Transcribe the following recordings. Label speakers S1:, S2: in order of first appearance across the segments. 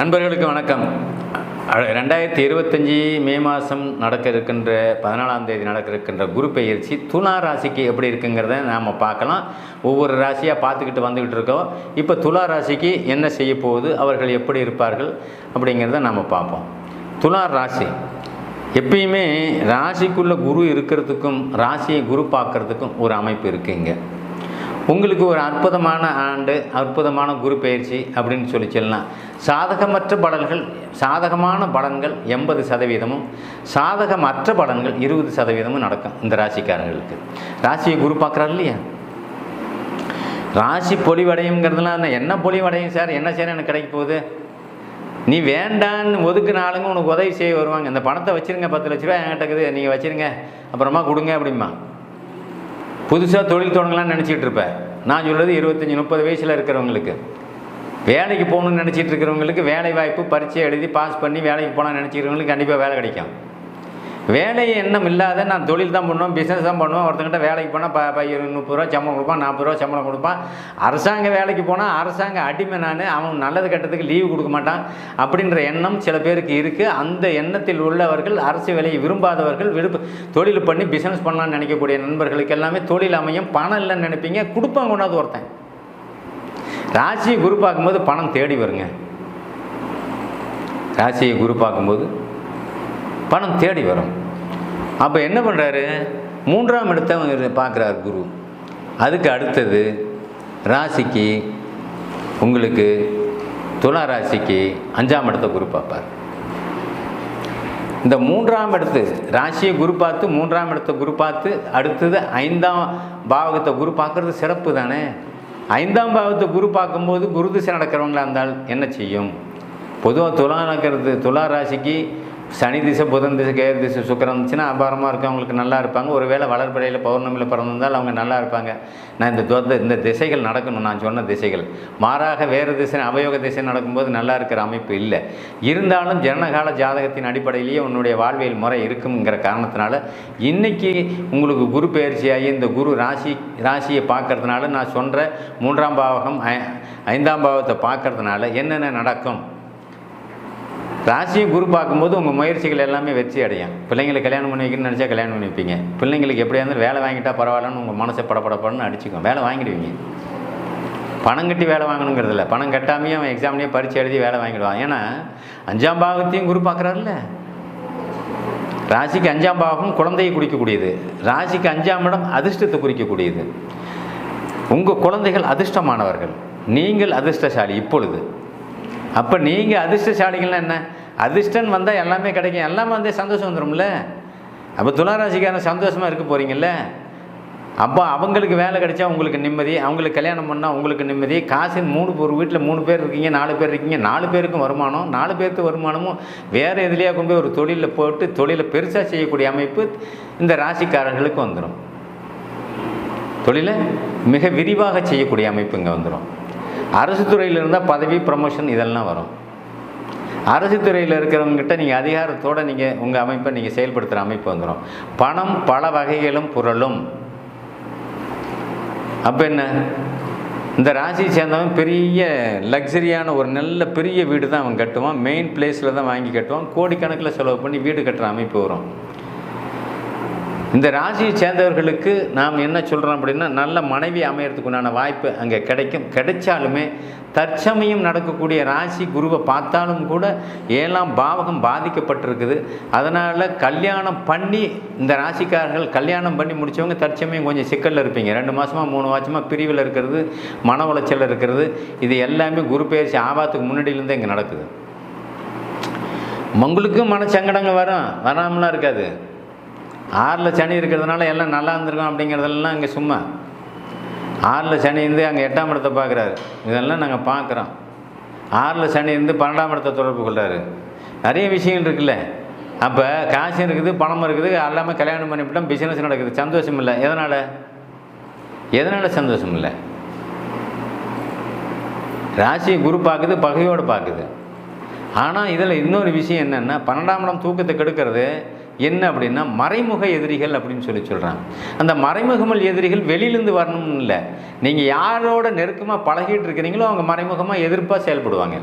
S1: நண்பர்களுக்கு வணக்கம். ரெண்டாயிரத்தி இருபத்தஞ்சி மே மாதம் நடக்க இருக்கின்ற பதினாலாம் தேதி நடக்க இருக்கின்ற குரு பயிற்சி துலா ராசிக்கு எப்படி இருக்குங்கிறத நாம் பார்க்கலாம். ஒவ்வொரு ராசியாக பார்த்துக்கிட்டு வந்துக்கிட்டு இருக்கோம். இப்போ துலா ராசிக்கு என்ன செய்ய போகுது அவர்கள் எப்படி இருப்பார்கள் அப்படிங்கிறத நாம் பார்ப்போம். துலா ராசி. எப்பயுமே ராசிக்குள்ளே குரு இருக்கிறதுக்கும் ராசியை குரு பார்க்குறதுக்கும் ஒரு அமைப்பு இருக்குங்க உங்களுக்கு ஒரு அற்புதமான ஆண்டு அற்புதமான குரு பயிற்சி அப்படின்னு சொல்லி சொல்லலாம். சாதகமற்ற பலன்கள் சாதகமான பலன்கள் எண்பது சதவீதமும் சாதகமற்ற பலன்கள் இருபது சதவீதமும் நடக்கும் இந்த ராசிக்காரங்களுக்கு ராசியை குரு பார்க்குறாரு இல்லையா? ராசி பொலிவடையுங்கிறதுலாம் என்ன- பொலிவடையும் சார்? என்ன சார் எனக்கு கிடைக்க போகுது. நீ வேண்டான்னு ஒதுக்குன ஆளுங்க உனக்கு உதவி செய்ய வருவாங்க. இந்த பணத்தை வச்சிருங்க பத்து லட்ச ரூபா என்கிட்ட இருக்குது. நீங்கள் வச்சிருங்க. அப்புறமா கொடுங்க அப்படிமா புதுசாக தொழில் தொடங்கலாம்னு நினச்சிட்டு இருப்பேன் நான் சொல்கிறது இருபத்தஞ்சி முப்பது வயசில் இருக்கிறவங்களுக்கு. வேலைக்கு போகணும்னு நினச்சிட்டு இருக்கிறவங்களுக்கு வேலை வாய்ப்பு பரீட்சை எழுதி பாஸ் பண்ணி வேலைக்கு போனால் நினச்சிக்கிறவங்களுக்கு கண்டிப்பாக வேலை கிடைக்கும். வேலை எண்ணம் இல்லாத நான் தொழில் தான் பண்ணுவேன் பிஸ்னஸ் தான் பண்ணுவேன். ஒருத்தங்கிட்ட வேலைக்கு போனால் ப ப முப்பது ரூபா சம்பளம் கொடுப்பான் நாற்பது ரூபா சம்பளம் கொடுப்பான். அரசாங்க வேலைக்கு போனால் அரசாங்க அடிமை நான். அவன் நல்லது கட்டத்துக்கு லீவு கொடுக்க மாட்டான். அப்படின்ற எண்ணம் சில பேருக்கு இருக்குது அந்த எண்ணத்தில் உள்ளவர்கள் அரசு வேலையை விரும்பாதவர்கள் விருப்ப தொழில் பண்ணி பிஸ்னஸ் பண்ணலாம்னு நினைக்கக்கூடிய நண்பர்களுக்கு எல்லாமே தொழில் அமையும். பணம் இல்லைன்னு நினைப்பீங்க. கொடுப்பாங்க கொண்டாந்து ஒருத்தன். ராசியை குரு பார்க்கும்போது பணம் தேடி வருங்க. ராசியை குரு பார்க்கும்போது பணம் தேடி வரும். அப்போ என்ன பண்ணுறாரு மூன்றாம் இடத்தை பார்க்குறார் குரு. அதுக்கு அடுத்தது ராசிக்கு உங்களுக்கு துலா ராசிக்கு அஞ்சாம் இடத்தை குரு பார்ப்பார். இந்த மூன்றாம் இடத்து ராசியை குரு பார்த்து மூன்றாம் இடத்தை குரு பார்த்து அடுத்தது ஐந்தாம் பாவகத்தை குரு பார்க்குறது சிறப்பு தானே? ஐந்தாம் பாவத்தை குரு பார்க்கும்போது குரு திசை நடக்கிறவங்களா இருந்தால் என்ன செய்யும்? பொதுவாக துலா நடக்கிறது துலா ராசிக்கு சனி திசை புதன் திசை கேர் திசை சுக்கரம் இருந்துச்சுன்னா அபாரமாக இருக்கவங்களுக்கு நல்லா இருப்பாங்க. ஒருவேளை வளர்பிறையில் பௌர்ணமியில் பிறந்திருந்தால் அவங்க நல்லா இருப்பாங்க. நான் இந்த துவந்த இந்த திசைகள் நடக்கணும். நான் சொன்ன திசைகள். மாறாக வேறு திசை அவயோக திசை நடக்கும்போது நல்லா இருக்கிற அமைப்பு இல்லை. இருந்தாலும் ஜனகால ஜாதகத்தின் அடிப்படையிலேயே உன்னுடைய வாழ்வியல் முறை இருக்குங்கிற காரணத்தினால இன்றைக்கி உங்களுக்கு குரு பயிற்சியாகி இந்த குரு ராசி ராசியை பார்க்கறதுனால நான் சொல்கிற மூன்றாம் பாவகம் ஐ- ஐந்தாம் பாவத்தை பார்க்கறதுனால என்னென்ன நடக்கும்? ராசியை குரு பார்க்கும்போது உங்கள் முயற்சிகள் எல்லாமே வெற்றி அடையும். பிள்ளைங்களை கல்யாணம் பண்ணி வைக்கணும்னு நினச்சா கல்யாணம் பண்ணி வைப்பீங்க. பிள்ளைங்களுக்கு எப்படியா இருந்தாலும் வேலை வாங்கிட்டா பரவாயில்லன்னு உங்கள் மனசை படப்படப்படன்னு அடிச்சுக்கும் வேலை வாங்கிடுவீங்க. பணம் கட்டி வேலை வாங்கணுங்கிறது இல்லை. பணம் கட்டாமையே அவன் எக்ஸாம்லேயே பரிச்சு எழுதி வேலை வாங்கிடுவான். ஏன்னா அஞ்சாம் பாகத்தையும் குரு பார்க்குறாருல்ல. ராசிக்கு அஞ்சாம் பாகம் குழந்தையை குறிக்கக்கூடியது. ராசிக்கு அஞ்சாம் இடம் அதிர்ஷ்டத்தை குறிக்கக்கூடியது. உங்கள் குழந்தைகள் அதிர்ஷ்டமானவர்கள். நீங்கள் அதிர்ஷ்டசாலி இப்பொழுது. அப்போ நீங்கள் அதிர்ஷ்டசாலிகள்னா என்ன? அதிர்ஷ்டம் வந்தால் எல்லாமே கிடைக்கும். எல்லாமே வந்து சந்தோஷம் வந்துடும்ல அப்போ துளாராசிக்காரன் சந்தோஷமாக இருக்க போகிறீங்கல்ல அப்போ அவங்களுக்கு வேலை கிடைச்சா உங்களுக்கு நிம்மதி அவங்களுக்கு கல்யாணம் பண்ணால் உங்களுக்கு நிம்மதி. காசு மூணு ஒரு வீட்டில் மூணு பேர் இருக்கீங்க நாலு பேர் இருக்கீங்க நாலு பேருக்கும் வருமானம் நாலு பேருக்கு வருமானமும் வேறு எதுலேயா கொண்டு போய் ஒரு தொழிலில் போட்டு தொழிலை பெருசாக செய்யக்கூடிய அமைப்பு இந்த ராசிக்காரர்களுக்கு வந்துடும் தொழிலை மிக விரிவாக செய்யக்கூடிய அமைப்பு இங்கே வந்துடும் அரசு துறையில் இருந்தால் பதவி ப்ரமோஷன் இதெல்லாம் வரும். அரசு துறையில் இருக்கிறவங்ககிட்ட நீங்கள் அதிகாரத்தோடு நீங்கள் உங்கள் அமைப்பை நீங்கள் செயல்படுத்துகிற அமைப்பு வந்துடும் பணம் பல வகைகளும் புரளும். அப்போ என்ன? இந்த ராசியை சேர்ந்தவன் பெரிய லக்ஸரியான ஒரு நல்ல பெரிய வீடு தான் அவன் கட்டுவான். மெயின் பிளேஸில் தான் வாங்கி கட்டுவான். கோடிக்கணக்கில் செலவு பண்ணி வீடு கட்டுற அமைப்பு வரும். இந்த ராசியை சேர்ந்தவர்களுக்கு நாம் என்ன சொல்கிறோம் அப்படின்னா நல்ல மனைவி அமையறதுக்கு உண்டான வாய்ப்பு அங்கே கிடைக்கும். கிடைச்சாலுமே தற்சமயம் நடக்கக்கூடிய ராசி குருவை பார்த்தாலும் கூட ஏழாம் பாவகம் பாதிக்கப்பட்டிருக்குது. அதனால் கல்யாணம் பண்ணி இந்த ராசிக்காரர்கள் கல்யாணம் பண்ணி முடித்தவங்க தற்சமயம் கொஞ்சம் சிக்கலில் இருப்பீங்க. ரெண்டு மாதமாக மூணு மாதமாக பிரிவில் இருக்கிறது மன உளைச்சல் இருக்கிறது. இது எல்லாமே குரு பயிற்சி ஆபாத்துக்கு முன்னாடியிலேருந்தே இங்கே நடக்குது. உங்களுக்கும் சங்கடங்கள் வரும். வராமலாம் இருக்காது. ஆறில் சனி இருக்கிறதுனால எல்லாம் நல்லா இருந்திருக்கும் அப்படிங்கிறதெல்லாம் இங்கே சும்மா. ஆறில் சனி இருந்து அங்கே எட்டாம் இடத்தை பார்க்குறாரு. இதெல்லாம் நாங்கள் பார்க்குறோம். ஆறில் சனி இருந்து பன்னெண்டாம் இடத்தை தொடர்பு கொள்கிறாரு நிறைய விஷயங்கள் இருக்குல்ல. அப்போ காசும் இருக்குது பணம் இருக்குது எல்லாமே கல்யாணம் பண்ணிவிட்டோம் பிஸ்னஸ் நடக்குது. சந்தோஷம் இல்லை. எதனால்? எதனால் சந்தோஷம் இல்லை? ராசியை குரு பார்க்குது பகையோடு பார்க்குது. ஆனால் இதில் இன்னொரு விஷயம் என்னென்னா பன்னெண்டாம் இடம் தூக்கத்தை கெடுக்கிறது என்ன அப்படின்னா மறைமுக எதிரிகள் அப்படின்னு சொல்லி சொல்கிறாங்க அந்த மறைமுகமல் எதிரிகள் வெளியிலேருந்து வரணும்னு இல்லை. நீங்கள் யாரோட நெருக்கமாக பழகிட்டு இருக்கிறீங்களோ அவங்க மறைமுகமாக எதிர்ப்பாக செயல்படுவாங்க.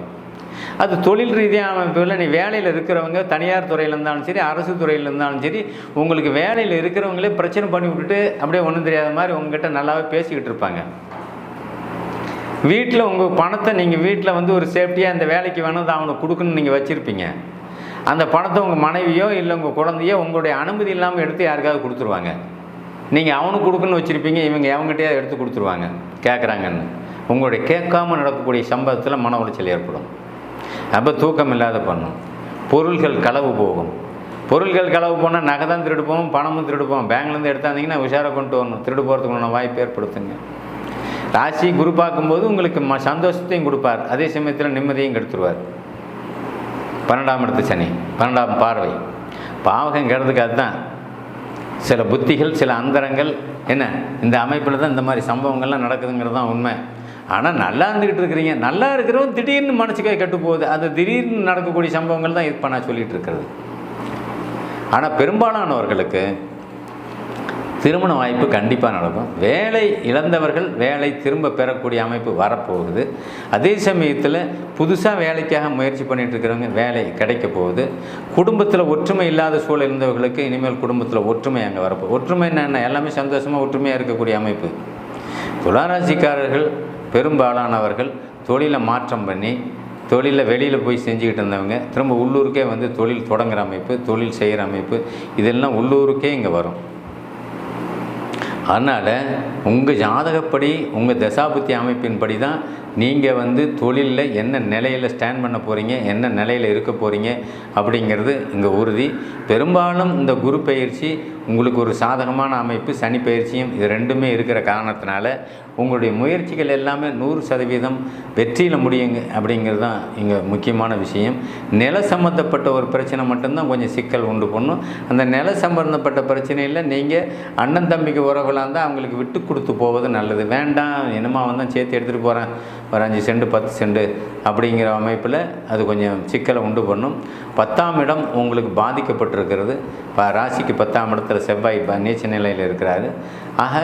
S1: அது தொழில் ரீதியான அமைப்புகளில் நீ வேலையில் இருக்கிறவங்க தனியார் துறையில் இருந்தாலும் சரி அரசு துறையில் இருந்தாலும் சரி உங்களுக்கு வேலையில் இருக்கிறவங்களே பிரச்சனை பண்ணி விட்டுட்டு அப்படியே ஒன்றும் தெரியாத மாதிரி உங்ககிட்ட நல்லாவே பேசிக்கிட்டு இருப்பாங்க. வீட்டில் உங்கள் பணத்தை நீங்கள் வீட்டில் வந்து ஒரு சேஃப்டியாக இந்த வேலைக்கு வேணும் அவனுக்கு கொடுக்கணும்னு நீங்கள் வச்சுருப்பீங்க. அந்த பணத்தை உங்கள் மனைவியோ இல்லை உங்கள் குழந்தையோ உங்களுடைய அனுமதி இல்லாமல் எடுத்து யாருக்காவது கொடுத்துருவாங்க. நீங்கள் அவனுக்கு கொடுக்குன்னு வச்சுருப்பீங்க இவங்க அவங்ககிட்டயே எடுத்து கொடுத்துருவாங்க. கேட்குறாங்கன்னு உங்களுடைய கேட்காம நடக்கக்கூடிய சம்பவத்தில் மன உளைச்சல் ஏற்படும். அப்போ தூக்கம் இல்லாத பண்ணும். பொருள்கள் களவு போகும். பொருள்கள் களவு போனால் நகை தான் திருடு போவோம் பணமும் திருடு போவோம் பேங்க்லேருந்து எடுத்தாந்தீங்கன்னா உஷாராக கொண்டு வரணும். திருடு போகிறதுக்குள்ள வாய்ப்பு ஏற்படுத்துங்க. ராசி குரு பார்க்கும்போது உங்களுக்கு ம சந்தோஷத்தையும் கொடுப்பார். அதே சமயத்தில் நிம்மதியும் கெடுத்துருவார். பன்னெண்டாம் இடத்து சனி பன்னெண்டாம் பார்வை. பாவகங்கிறதுக்கு அதுதான். சில புத்திகள் சில அந்தரங்கள் என்ன? இந்த அமைப்பில் தான் இந்த மாதிரி சம்பவங்கள்லாம் நடக்குதுங்கிறது தான் உண்மை. ஆனால் நல்லா இருந்துக்கிட்டு இருக்கிறீங்க. நல்லா இருக்கிறவன் திடீர்னு மனசுக்கே கெட்டு போகுது. அது திடீர்னு நடக்கக்கூடிய சம்பவங்கள் தான் இது பண்ண சொல்லிகிட்டு இருக்கிறது. ஆனால் பெரும்பாலானவர்களுக்கு திருமண வாய்ப்பு கண்டிப்பாக நடக்கும். வேலை இழந்தவர்கள் வேலை திரும்ப பெறக்கூடிய அமைப்பு வரப்போகுது. அதே சமயத்தில் புதுசாக வேலைக்காக முயற்சி பண்ணிட்டு இருக்கிறவங்க வேலை கிடைக்க போகுது. குடும்பத்தில் ஒற்றுமை இல்லாத சூழல் இருந்தவர்களுக்கு இனிமேல் குடும்பத்தில் ஒற்றுமை அங்கே வரப்போ ஒற்றுமை என்ன எல்லாமே சந்தோஷமாக ஒற்றுமையாக இருக்கக்கூடிய அமைப்பு. துளாராசிக்காரர்கள் பெரும்பாலானவர்கள் தொழிலை மாற்றம் பண்ணி தொழிலில் வெளியில் போய் செஞ்சுக்கிட்டு இருந்தவங்க திரும்ப உள்ளூருக்கே வந்து தொழில் தொடங்குற அமைப்பு தொழில் செய்கிற அமைப்பு இதெல்லாம் உள்ளூருக்கே இங்கே வரும். அதனால் உங்கள் ஜாதகப்படி உங்கள் தசாபுத்தி அமைப்பின்படி தான் நீங்கள் வந்து தொழிலில் என்ன நிலையில் ஸ்டாண்ட் பண்ண போகிறீங்க என்ன நிலையில் இருக்க போகிறீங்க அப்படிங்கிறது இங்கே உறுதி. பெரும்பாலும் இந்த குரு பயிற்சி உங்களுக்கு ஒரு சாதகமான அமைப்பு சனி பயிற்சியும் இது ரெண்டுமே இருக்கிற காரணத்தினால உங்களுடைய முயற்சிகள் எல்லாமே நூறு சதவீதம் வெற்றியில் முடியுங்க அப்படிங்கிறது தான் இங்கே முக்கியமான விஷயம். நில சம்மந்தப்பட்ட ஒரு பிரச்சனை மட்டும்தான் கொஞ்சம் சிக்கல் உண்டு பண்ணும் அந்த நில சம்பந்தப்பட்ட பிரச்சனையில் நீங்கள் அண்ணன் தம்பிக்கு உறவுகளாக இருந்தால் அவங்களுக்கு விட்டு கொடுத்து போவது நல்லது. வேண்டாம் என்னமா வந்தால் சேர்த்து எடுத்துகிட்டு போகிறேன் ஒரு அஞ்சு செண்டு பத்து செண்டு. அப்படிங்கிற அமைப்பில் அது கொஞ்சம் சிக்கலை உண்டு பண்ணும். பத்தாம் இடம் உங்களுக்கு பாதிக்கப்பட்டிருக்கிறது. இப்போ ராசிக்கு பத்தாம் இடத்துல செவ்வாய் நீச்ச நிலையில் இருக்கிறாரு. ஆக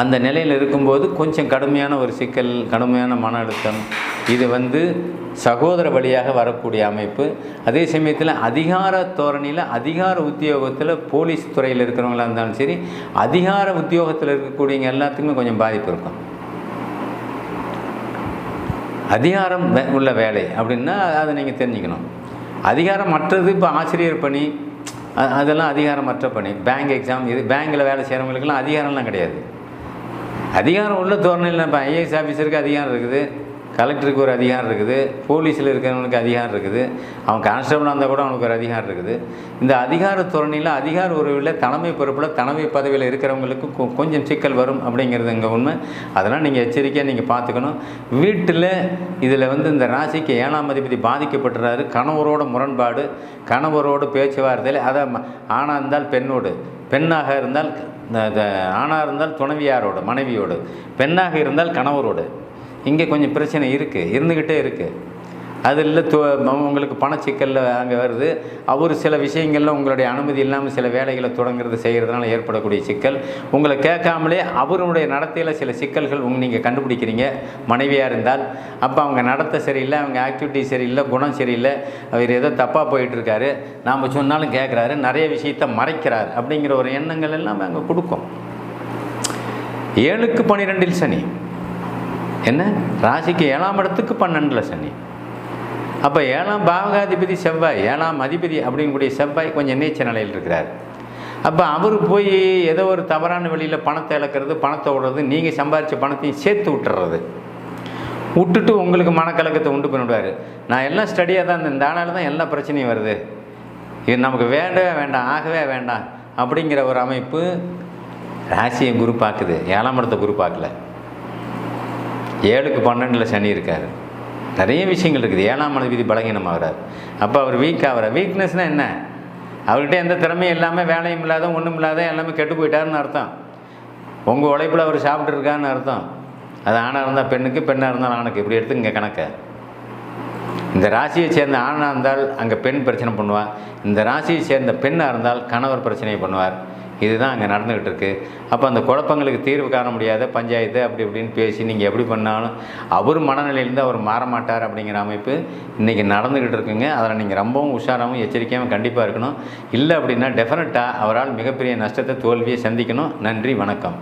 S1: அந்த நிலையில் இருக்கும்போது கொஞ்சம் கடுமையான ஒரு சிக்கல் கடுமையான மன அழுத்தம். இது வந்து சகோதர வழியாக வரக்கூடிய அமைப்பு. அதே சமயத்தில் அதிகார தோரணியில் அதிகார உத்தியோகத்தில் போலீஸ் துறையில் இருக்கிறவங்களா இருந்தாலும் சரி அதிகார உத்தியோகத்தில் இருக்கக்கூடியவங்க எல்லாத்துக்குமே கொஞ்சம் பாதிப்பு இருக்கும். அதிகாரம் வே- உள்ள வேலை அப்படின்னா அதை நீங்கள் தெரிஞ்சுக்கணும். அதிகாரம் மற்றது இப்போ ஆசிரியர் பணி அதெல்லாம் அதிகாரமற்ற பணி. பேங்க் எக்ஸாம் இது பேங்க்கில் வேலை செய்கிறவங்களுக்கெல்லாம் அதிகாரம்லாம் கிடையாது. அதிகாரம் உள்ள தோரணையில் இப்போ ஐஏஎஸ் ஆஃபீஸருக்கு அதிகாரம் இருக்குது. கலெக்டருக்கு ஒரு அதிகாரம் இருக்குது போலீஸில் இருக்கிறவனுக்கு அதிகாரம் இருக்குது அவன் கான்ஸ்டபிளாக இருந்தால் கூட அவனுக்கு ஒரு அதிகாரம் இருக்குது. இந்த அதிகார தோரணையில் அதிகார உறவில் தலைமை பொறுப்பில் தலைமை பதவியில் இருக்கிறவங்களுக்கு கொ- கொஞ்சம் சிக்கல் வரும் அப்படிங்கிறது இங்கே உண்மை. அதெல்லாம் நீங்கள் எச்சரிக்கையாக நீங்கள் பார்த்துக்கணும். வீட்டில் இதில் வந்து இந்த ராசிக்கு ஏழாம் அதிபதி பாதிக்கப்பட்டுறாரு. கணவரோட முரண்பாடு கணவரோடு பேச்சுவார்த்தையில் அதை ஆணாக இருந்தால் பெண்ணோடு பெண்ணாக இருந்தால் இந்த- ஆணாக இருந்தால் துணைவியாரோடு மனைவியோடு பெண்ணாக இருந்தால் கணவரோடு. இங்கே கொஞ்சம் பிரச்சனை இருக்குது இருந்துக்கிட்டே இருக்குது அதில் து உங்களுக்கு பணச்சிக்கலில் அங்கே வருது. அவர் சில விஷயங்களில் உங்களுடைய அனுமதி இல்லாமல் சில வேலைகளை தொடங்குறது செய்கிறதுனால ஏற்படக்கூடிய சிக்கல். உங்களை கேட்காமலே அவருடைய நடத்தையில் சில சிக்கல்கள் உங்க நீங்கள் கண்டுபிடிக்கிறீங்க. மனைவியாக இருந்தால். அப்போ அவங்க நடத்த சரியில்லை அவங்க ஆக்டிவிட்டி சரியில்லை குணம் சரியில்லை அவர் ஏதோ தப்பாக போயிட்டுருக்காரு. நாம் சொன்னாலும் கேட்குறாரு நிறைய விஷயத்தை மறைக்கிறார் அப்படிங்கிற ஒரு எண்ணங்கள் எல்லாம் அங்கே கொடுக்கும். ஏழுக்கு பன்னிரெண்டில் சனி. என்ன? ராசிக்கு ஏழாம் இடத்துக்கு பன்னெண்டில் சனி. அப்போ ஏழாம் பாவகாதிபதி செவ்வாய் ஏழாம் அதிபதி அப்படிங்கக்கூடிய செவ்வாய் கொஞ்சம் நீச்ச நிலையில் இருக்கிறார். அப்போ அவர் போய் ஏதோ ஒரு தவறான வழியில் பணத்தை இழக்கிறது பணத்தை விடுறது நீங்கள் சம்பாதிச்ச பணத்தையும் சேர்த்து விட்டுறது. விட்டுட்டு உங்களுக்கு மனக்கலக்கத்தை உண்டு பண்ணிவிடுவார் நான் எல்லாம் ஸ்டடியாக தான் இந்த ஆளால் தான் எல்லா பிரச்சனையும் வருது. இது நமக்கு வேண்டவே வேண்டாம் ஆகவே வேண்டாம் அப்படிங்கிற ஒரு அமைப்பு ராசியை குரு பார்க்குது. ஏழாம் இடத்தை குரு பார்க்கல. ஏழுக்கு பன்னெண்டில் சனி இருக்கார். நிறைய விஷயங்கள் இருக்குது. ஏழாம் அதிபதி பலகீனமாகிறார் அப்போ அவர் வீக் ஆகிறார். வீக்னஸ்னால் என்ன? அவர்கிட்ட எந்த திறமையும் இல்லாமல் வேலையும் இல்லாத ஒன்றும் இல்லாத எல்லாமே கெட்டு போயிட்டாருன்னு அர்த்தம். உங்கள் உழைப்பில் அவர் சாப்பிட்ருக்கான்னு அர்த்தம். அது ஆணாக இருந்தால் பெண்ணுக்கு பெண்ணாக இருந்தால் ஆணுக்கு. இப்படி எடுத்து இங்கே கணக்கை. இந்த ராசியை சேர்ந்த ஆணாக இருந்தால் அங்கே பெண் பிரச்சனை பண்ணுவார் இந்த ராசியை சேர்ந்த பெண்ணாக இருந்தால் கணவர் பிரச்சனையை பண்ணுவார். இதுதான் அங்கே நடந்துக்கிட்டு இருக்கு. அப்போ அந்த குழப்பங்களுக்கு தீர்வு காண முடியாத பஞ்சாயத்து அப்படி இப்படின்னு பேசி நீங்கள் எப்படி பண்ணாலும் அவர் மனநிலையிலேருந்து அவர் மாற மாட்டார் அப்படிங்கிற அமைப்பு இன்றைக்கி நடந்துக்கிட்டு இருக்குங்க. அதில் நீங்கள் ரொம்பவும் உஷாராகவும் எச்சரிக்கையாகவும் கண்டிப்பாக இருக்கணும். இல்லை அப்படின்னா டெஃபினட்டாக அவரால் மிகப்பெரிய நஷ்டத்தை தோல்வியை சந்திக்கணும். நன்றி வணக்கம்.